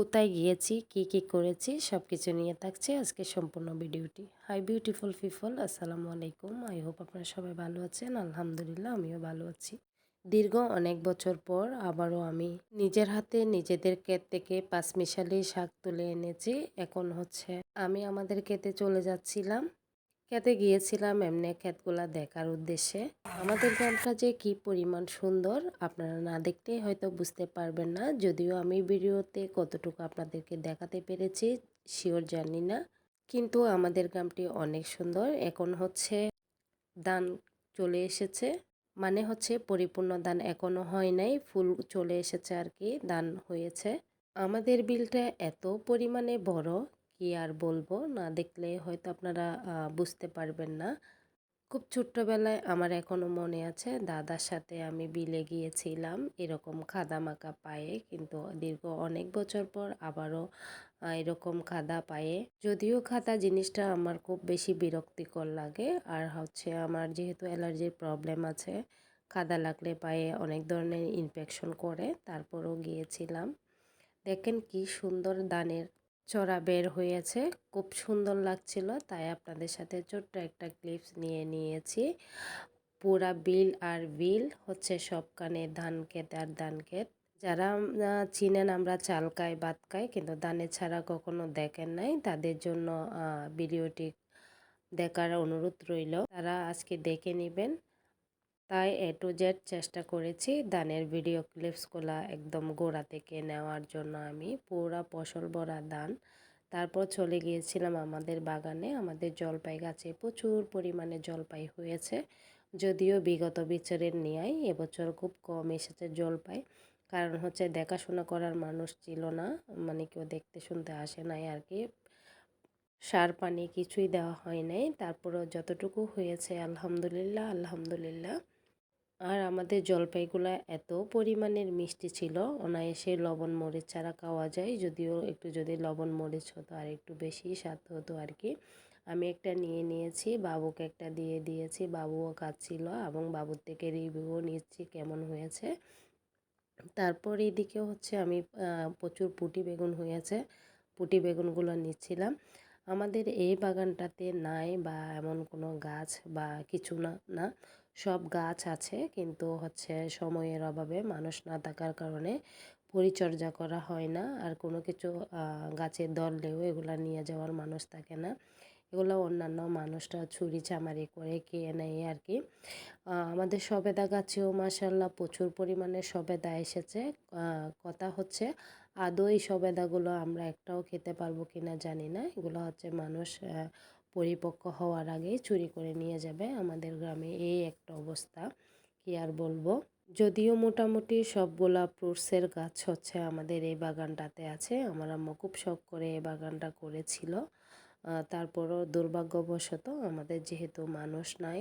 কোথায় গিয়েছি, কি কি করেছি সব কিছু নিয়ে থাকছে আজকে সম্পূর্ণ ভিডিওটি। হাই বিউটিফুল পিপল আসসালামু আলাইকুম। আই হোপ আপনারা সবাই ভালো আছেন। আলহামদুলিল্লাহ, আমিও ভালো আছি। দীর্ঘ অনেক বছর পর আবারও আমি নিজের হাতে নিজেদের ক্ষেত থেকে পাঁচমিশালি শাক তুলে এনেছি। এখন হচ্ছে আমি আমাদের ক্ষেতে চলে যাচ্ছিলাম। খেতে গিয়েছিলাম এমনি ক্ষেতগুলা দেখার উদ্দেশ্যে। আমাদের গ্রামটা যে কি পরিমাণ সুন্দর, আপনারা না দেখতে হয়তো বুঝতে পারবেন না। যদিও আমি ভিডিওতে কতটুকু আপনাদেরকে দেখাতে পেরেছি শিওর জানি না। কিন্তু আমাদের গ্রামটি অনেক সুন্দর। এখন হচ্ছে দান চলে এসেছে। মানে হচ্ছে পরিপূর্ণ দান এখনও হয় নাই, ফুল চলে এসেছে আর কি দান হয়েছে। আমাদের বিলটা এত পরিমাণে বড় কি আর বলব? না দেখলে হয়তো আপনারা বুঝতে পারবেন না। খুব ছোট্টবেলায় আমার এখনও মনে আছে, দাদার সাথে আমি বিলে গিয়েছিলাম এরকম খাদা মাখা পায়ে। কিন্তু দীর্ঘ অনেক বছর পর আবারও এরকম খাদা পায়ে। যদিও খাদা জিনিসটা আমার খুব বেশি বিরক্তিকর লাগে। আর হচ্ছে আমার যেহেতু অ্যালার্জির প্রবলেম আছে, খাদা লাগলে পায়ে অনেক ধরনের ইনফেকশন করে, তারপরও গিয়েছিলাম। দেখেন কি সুন্দর দানের চড়া বের হয়েছে। খুব সুন্দর লাগছিল, তাই আপনাদের সাথে ছোট্ট একটা ক্লিপস নিয়ে নিয়েছি। পুরা বিল আর বিল হচ্ছে সব কানে ধান ক্ষেত আর ধান ক্ষেত। যারা চিনেন আমরা চাল খাই খাই কিন্তু ধানে ছাড়া কখনো দেখেন নাই। তাদের জন্য ভিডিওটি দেখার অনুরোধ রইল। তারা আজকে দেখে নেবেন। তাই এ টু জেড চেষ্টা করেছি। ধানের ভিডিও ক্লিপসগুলো একদম গোড়া থেকে নেওয়ার জন্য আমি পুরা ফসল ভরা ধান তারপর চলে গিয়েছিলাম আমাদের বাগানে। আমাদের জলপাই গাছে প্রচুর পরিমাণে জলপাই হয়েছে। যদিও বিগত বছরের নিয়াই এবছর খুব কম এসেছে জলপাই। কারণ হচ্ছে দেখাশোনা করার মানুষ ছিল না মানে কেউ দেখতে শুনতে আসে নাই আর কি। সার পানি কিছুই দেওয়া হয় নাই। তারপরও যতটুকু হয়েছে আলহামদুলিল্লাহ আলহামদুলিল্লাহ। আর আমাদের জলপাইগুলা এত পরিমাণের মিষ্টি ছিল, অনায়াসে লবণ মরিচ ছাড়া খাওয়া যায়, যদিও একটু যদি লবণ মরিচ হতো আর একটু বেশি স্বাদ হতো আর কি। আমি একটা নিয়ে নিয়েছি, বাবুকে একটা দিয়ে দিয়েছি, বাবুও খাচ্ছিল এবং বাবুর থেকে রিভিউও নিচ্ছি কেমন হয়েছে। তারপর এদিকে হচ্ছে আমি প্রচুর পুটি বেগুন হয়েছে, পুটি বেগুনগুলো নিচ্ছিলাম। আমাদের এই বাগানটাতে নাই বা এমন কোনো গাছ বা কিছু না না। সব গাছ আছে কিন্তু হচ্ছে সময়ের অভাবে মানুষ না থাকার কারণে পরিচর্যা করা হয় না। আর কোনো কিছু গাছের দললেও এগুলা নিয়ে যাওয়ার মানুষ থাকে না। এগুলো অন্যান্য মানুষরা ছুরি চামারি করে খেয়ে নেয় আর কি আমাদের সবেদা গাছেও মাসাল্লাহ প্রচুর পরিমাণে সবেদা এসেছে। কথা হচ্ছে আদৌ এই সবেদাগুলো আমরা একটাও খেতে পারব কিনা জানি না। এগুলো হচ্ছে মানুষ পরিপক্ক হওয়ার আগেই চুরি করে নিয়ে যাবে আমাদের গ্রামে। এই একটা অবস্থা, কি আর বলব? যদিও মোটামুটি সবগুলা ফ্রুটসের গাছ হচ্ছে আমাদের এই বাগানটাতে আছে। আমার আম্মু খুব শখ করে এই বাগানটা করেছিল। তারপরও দুর্ভাগ্যবশত আমাদের যেহেতু মানুষ নাই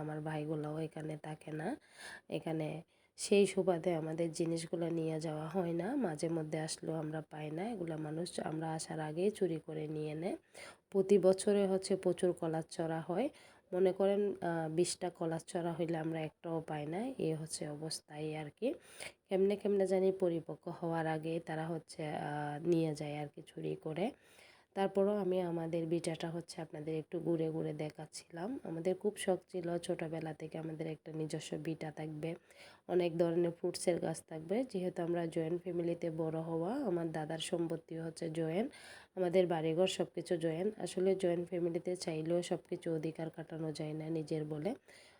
আমার ভাইগুলোও এখানে থাকে না। এখানে সেই সুবাদে আমাদের জিনিসগুলো নিয়ে যাওয়া হয় না। মাঝে মধ্যে আসলেও আমরা পাই না। এগুলো মানুষ আমরা আসার আগেই চুরি করে নিয়ে নেয়। প্রতি বছরে হচ্ছে প্রচুর কলার চড়া হয়। মনে করেন বিশটা কলার চড়া হইলে আমরা একটাও পাই না। এ হচ্ছে অবস্থায় আর কি কেমনে কেমনে জানি পরিপক্ক হওয়ার আগে তারা হচ্ছে নিয়ে যায় আর কি চুরি করে। তারপরও আমি আমাদের বিটাটা হচ্ছে আপনাদের একটু ঘুরে ঘুরে দেখাচ্ছিলাম। আমাদের খুব শখ ছিল ছোটোবেলা থেকে আমাদের একটা নিজস্ব বিটা থাকবে। অনেক ধরনের ফ্রুটসের গাছ থাকবে। যেহেতু আমরা জয়েন্ট ফ্যামিলিতে বড় হওয়া, আমার দাদার সম্পত্তি হচ্ছে জয়েন্ট আমাদের বাড়িঘর সব কিছু জয়েন্ট আসলে জয়েন্ট ফ্যামিলিতে চাইলেও সব কিছু অধিকার কাটানো যায় না নিজের বলে।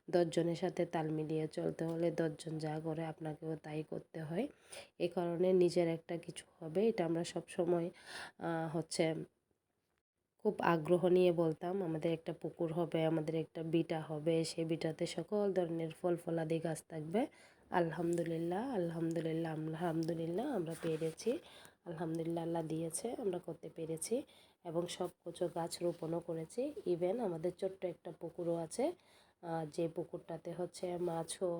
দশজনের সাথে তাল মিলিয়ে চলতে হলে দশজন যা করে আপনাকেও তাই করতে হয়। এ কারণে নিজের একটা কিছু হবে। এটা আমরা সব সময় হচ্ছে খুব আগ্রহ নিয়ে বলতাম, আমাদের একটা পুকুর হবে, আমাদের একটা বিটা হবে, সে বিটাতে সকল ধরনের ফল ফলাদি গাছ থাকবে। আলহামদুলিল্লাহ আলহামদুলিল্লাহ আলহামদুলিল্লাহ, আমরা পেরেছি। আলহামদুলিল্লাহ আল্লাহ দিয়েছে, আমরা করতে পেরেছি এবং সব কিছু গাছ রোপণও করেছি। ইভেন আমাদের ছোট্ট একটা পুকুরও আছে যে পুকুরটাতে হচ্ছে মাছও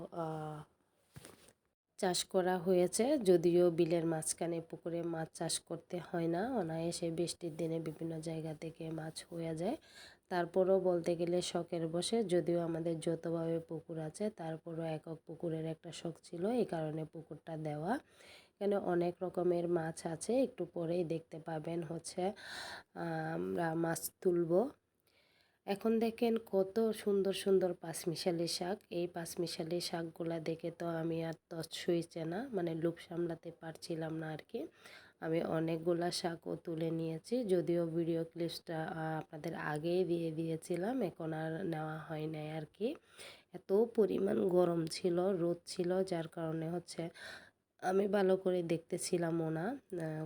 চাষ করা হয়েছে, যদিও বিলের মাঝখানে পুকুরে মাছ চাষ করতে হয় না। অনায়াসে বৃষ্টির দিনে বিভিন্ন জায়গা থেকে মাছ হয়ে যায়। তারপরও বলতে গেলে শখের বসে, যদিও আমাদের যতভাবে পুকুর আছে, তারপরও একক পুকুরের একটা শখ ছিল এই কারণে পুকুরটা দেওয়া। এখানে অনেক রকমের মাছ আছে, একটু পরেই দেখতে পাবেন হচ্ছে আমরা মাছ তুলবো। এখন দেখেন কত সুন্দর সুন্দর পাঁচমিশালি শাক। এই পাঁচমিশালি শাকগুলা দেখে তো আমি আর তছ সইছে না মানে লোভ সামলাতে পারছিলাম না আর কি আমি অনেকগুলা শাকও তুলে নিয়েছি, যদিও ভিডিও ক্লিপসটা আপনাদের আগেই দিয়ে দিয়েছিলাম, এখন আর নেওয়া হয় নাই আর কি এত পরিমাণ গরম ছিল, রোদ ছিল, যার কারণে হচ্ছে আমি ভালো করে দেখতেছিলামও না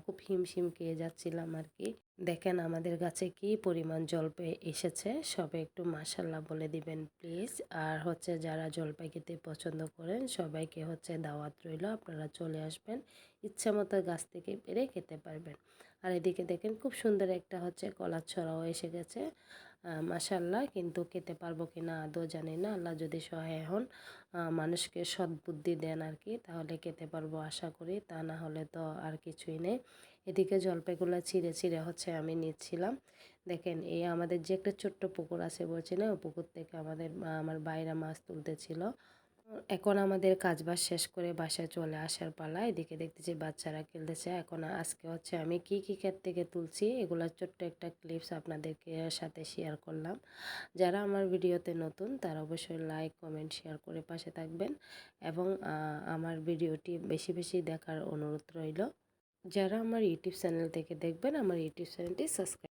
খুব হিমশিম খেয়ে যাচ্ছিলাম আর কি দেখেন আমাদের গাছে কি পরিমাণ জলপাই এসেছে। সবে একটু মাসাল্লাহ বলে দিবেন, প্লিজ। আর হচ্ছে যারা জলপাই খেতে পছন্দ করেন, সবাইকে হচ্ছে দাওয়াত রইল। আপনারা চলে আসবেন, ইচ্ছা মতো গাছ থেকে পেরে খেতে পারবেন। আর এদিকে দেখেন খুব সুন্দর একটা হচ্ছে কলার ছড়াও এসে গেছে। মাসাল্লাহ কিন্তু খেতে পারব কি না আদৌ জানি না। আল্লাহ যদি সহায় হন মানুষকে সদ্বুদ্ধি দেন আর কি, তাহলে খেতে পারব আশা করি। তা না হলে তো আর কিছুই নেই। এদিকে জলপাইগুলো ছিঁড়ে ছিঁড়ে হচ্ছে আমি নিচ্ছিলাম। দেখেন, এই আমাদের যে একটা ছোট্ট পুকুর আছে বলছি না পুকুর থেকে আমাদের আমার বাইরা মাছ তুলতেছিল। এখন আমাদের কাজবাজ শেষ করে বাসায় চলে আসার পালা, এদিকে দেখতেছি বাচ্চারা খেলতেছে। এখন আজকে হচ্ছে আমি কি কি ক্ষেত থেকে তুলছি, এগুলো ছোট্ট একটা ক্লিপস আপনাদেরকে সাথে শেয়ার করলাম। যারা আমার ভিডিওতে নতুন, তারা অবশ্যই লাইক কমেন্ট শেয়ার করে পাশে থাকবেন। এবং আমার ভিডিওটি বেশি বেশি দেখার অনুরোধ রইল। যারা আমার ইউটিউব চ্যানেল থেকে দেখবেন আমার ইউটিউব চ্যানেলটি সাবস্ক্রাইব